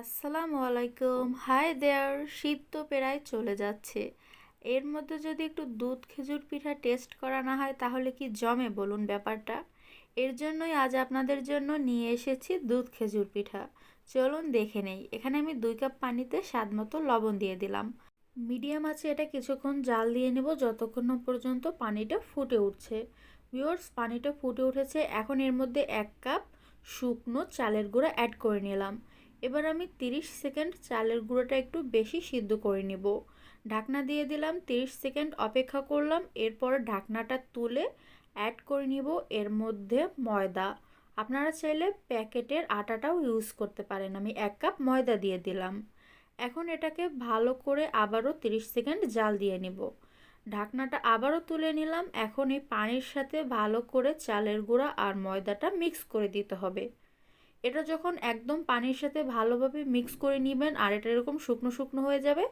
আসসালামু আলাইকুম। Hi there, শীত তো প্রায় চলে যাচ্ছে। এর মধ্যে যদি একটু দুধ খেজুর পিঠা টেস্ট করা না হয়, তাহলে কি জমে বলুন ব্যাপারটা? এর জন্যই আজ আপনাদের জন্য নিয়ে এসেছি দুধ খেজুর পিঠা। চলুন দেখে নেই। এখানে আমি দুই কাপ পানিতে স্বাদ মতো লবণ দিয়ে দিলাম। মিডিয়াম আছে এটা, কিছুক্ষণ জাল দিয়ে নেব যতক্ষণ পর্যন্ত পানিটা ফুটে উঠছে। ভিওর্স পানিটা ফুটে উঠেছে। এখন এর মধ্যে এক কাপ শুকনো চালের গুঁড়া অ্যাড করে নিলাম। এবার আমি 30 সেকেন্ড চালের গুঁড়োটা একটু বেশি সিদ্ধ করে নেব। ঢাকনা দিয়ে দিলাম 30 সেকেন্ড অপেক্ষা করলাম, এরপর ঢাকনাটা তুলে অ্যাড করে নিব এর মধ্যে ময়দা। আপনারা চাইলে প্যাকেটের আটাটাও ইউজ করতে পারেন, আমি এক কাপ ময়দা দিয়ে দিলাম। এখন এটাকে ভালো করে আবারও 30 সেকেন্ড জাল দিয়ে নিব। ঢাকনাটা আবারও তুলে নিলাম, এখন এই পানির সাথে ভালো করে চালের গুঁড়া আর ময়দাটা মিক্স করে দিতে হবে। এটা যখন একদম পানির সাথে ভালোভাবে মিক্স করে নেবেন আর এটা এরকম শুকনো শুকনো হয়ে যাবে,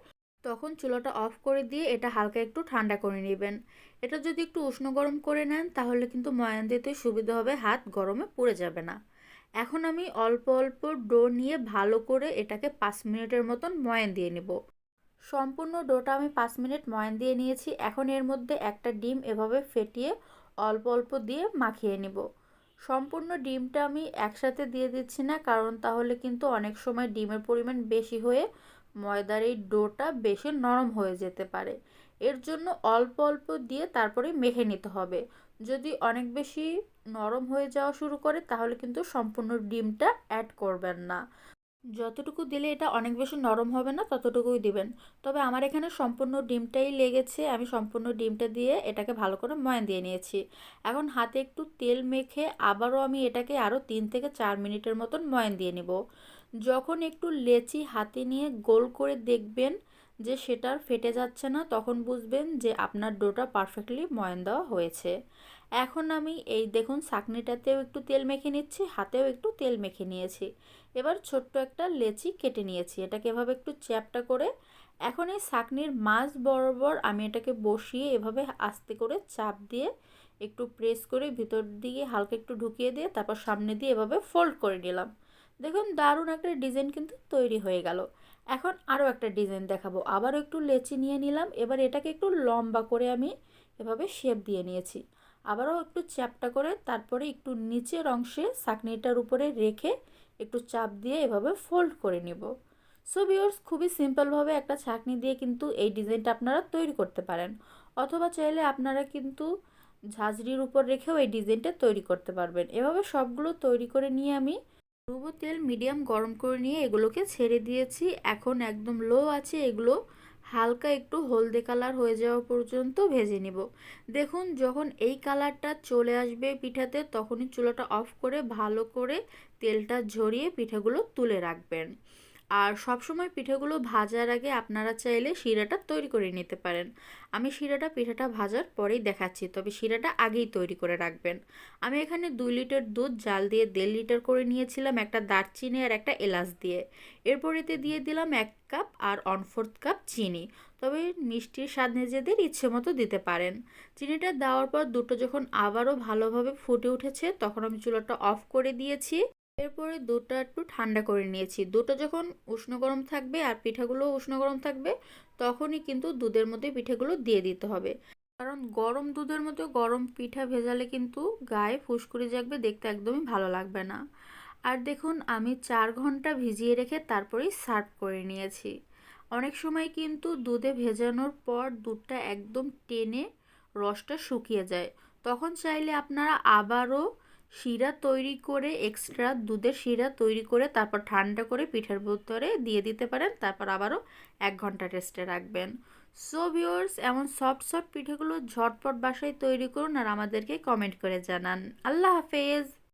তখন চুলাটা অফ করে দিয়ে এটা হালকা একটু ঠান্ডা করে নেবেন। এটা যদি একটু উষ্ণ গরম করে নেন, তাহলে কিন্তু ময়ান দিতে সুবিধা হবে, হাত গরমে পুড়ে যাবে না। এখন আমি অল্প অল্প ডো নিয়ে ভালো করে এটাকে পাঁচ মিনিটের মতন ময়ান দিয়ে নেব। সম্পূর্ণ ডোটা আমি পাঁচ মিনিট ময়ান দিয়ে নিয়েছি। এখন এর মধ্যে একটা ডিম এভাবে ফেটিয়ে অল্প অল্প দিয়ে মাখিয়ে নেব। সম্পূর্ণ ডিমটা আমি একসাথে দিয়ে দিচ্ছি না, কারণ তাহলে কিন্তু অনেক সময় ডিমের পরিমাণ বেশি হয়ে ময়দার এই ডোটা বেশি নরম হয়ে যেতে পারে। এর জন্য অল্প অল্প দিয়ে তারপরে মেখে নিতে হবে। যদি অনেক বেশি নরম হয়ে যাওয়া শুরু করে, তাহলে কিন্তু সম্পূর্ণ ডিমটা অ্যাড করবেন না। যতটুকু দিলে এটা অনেক বেশি নরম হবে না, ততটুকুই দিবেন। তবে আমার এখানে সম্পূর্ণ ডিমটাই লেগেছে, আমি সম্পূর্ণ ডিমটা দিয়ে এটাকে ভালো করে ময়ান দিয়ে নিয়েছি। এখন হাতে একটু তেল মেখে আবারও আমি এটাকে আরও তিন থেকে চার মিনিটের মতন ময়ান দিয়ে নেব। যখন একটু লেচি হাতে নিয়ে গোল করে দেখবেন যে সেটার ফেটে যাচ্ছে না, তখন বুঝবেন যে আপনার ডোটা পারফেক্টলি ময়ান দেওয়া হয়েছে। এখন আমি এই দেখুন চাকনিটাতেও একটু তেল মেখে নিচ্ছি, হাতেও একটু তেল মেখে নিয়েছি। এবার ছোট্ট একটা লেচি কেটে নিয়েছি, এটাকে এভাবে একটু চ্যাপটা করে। এখন এই চাকনির মাছ বরাবর আমি এটাকে বসিয়ে এভাবে আস্তে করে চাপ দিয়ে একটু প্রেস করে ভিতর দিকে হালকা একটু ঢুকিয়ে দিয়ে তারপর সামনে দিয়ে এভাবে ফোল্ড করে নিলাম। দেখুন, দারুণ একটা ডিজাইন কিন্তু তৈরি হয়ে গেল। এখন আরও একটা ডিজাইন দেখাবো। আবারও একটু লেচি নিয়ে নিলাম। এবার এটাকে একটু লম্বা করে আমি এভাবে শেপ দিয়ে নিয়েছি। আবারও একটু চ্যাপটা করে তারপরে একটু নিচের অংশে চাকনিটার উপরে রেখে একটু চাপ দিয়ে এভাবে ফোল্ড করে নেব। সো ভিওর্স খুবই সিম্পলভাবে একটা ছাকনি দিয়ে কিন্তু এই ডিজাইনটা আপনারা তৈরি করতে পারেন। অথবা চাইলে আপনারা কিন্তু ঝাঁঝরির উপর রেখেও এই ডিজাইনটা তৈরি করতে পারবেন। এভাবে সবগুলো তৈরি করে নিয়ে আমি ডুবো তেল মিডিয়াম গরম করে নিয়ে এগুলোকে ছেড়ে দিয়েছি। এখন একদম লো আছে, এগুলো হালকা একটু হলদে কালার হয়ে যাওয়া পর্যন্ত ভেজে নিব। দেখুন, যখন এই কালারটা চলে আসবে পিঠাতে, তখনই চুলাটা অফ করে ভালো করে তেলটা ঝরিয়ে পিঠাগুলো তুলে রাখবেন। আর সবসময় পিঠেগুলো ভাজার আগে আপনারা চাইলে শিরাটা তৈরি করে নিতে পারেন। আমি শিরাটা পিঠাটা ভাজার পরেই দেখাচ্ছি, তবে শিরাটা আগেই তৈরি করে রাখবেন। আমি এখানে দুই লিটার দুধ, জাল দিয়ে দেড় লিটার করে নিয়েছিলাম একটা দারচিনি আর একটা এলাচ দিয়ে। এরপর এতে দিয়ে দিলাম এক কাপ আর ওয়ান ফোর্থ কাপ চিনি। তবে মিষ্টির স্বাদ নিজেদের ইচ্ছে মতো দিতে পারেন। চিনিটা দেওয়ার পর দুটো যখন আবারও ভালোভাবে ফুটে উঠেছে, তখন আমি চুলাটা অফ করে দিয়েছি। এরপরে দুধটা একটু ঠান্ডা করে নিয়েছি। দুধটা যখন উষ্ণ গরম থাকবে আর পিঠাগুলো উষ্ণ গরম থাকবে, তখনই কিন্তু দুধের মধ্যে পিঠাগুলো দিয়ে দিতে হবে। কারণ গরম দুধের মধ্যে গরম পিঠা ভেজালে কিন্তু গায়ে ফুসকুড়ি জাগবে, দেখতে একদমই ভালো লাগবে না। আর দেখুন, আমি চার ঘণ্টা ভিজিয়ে রেখে তারপরেই সার্ভ করে নিয়েছি। অনেক সময় কিন্তু দুধে ভেজানোর পর দুধটা একদম টেনে রসটা শুকিয়ে যায়। তখন চাইলে আপনারা আবারও শিরা তৈরি করে এক্সট্রা দুধের শিরা তৈরি করে তারপর ঠান্ডা করে পিঠার ভিতরে দিয়ে দিতে পারেন, তারপর আবারও এক ঘণ্টা রেস্টে রাখবেন। সো ভিওর্স এমন সফট সফট পিঠেগুলো ঝটপট বাসায় তৈরি করুন আর আমাদেরকে কমেন্ট করে জানান। আল্লাহ হাফেজ!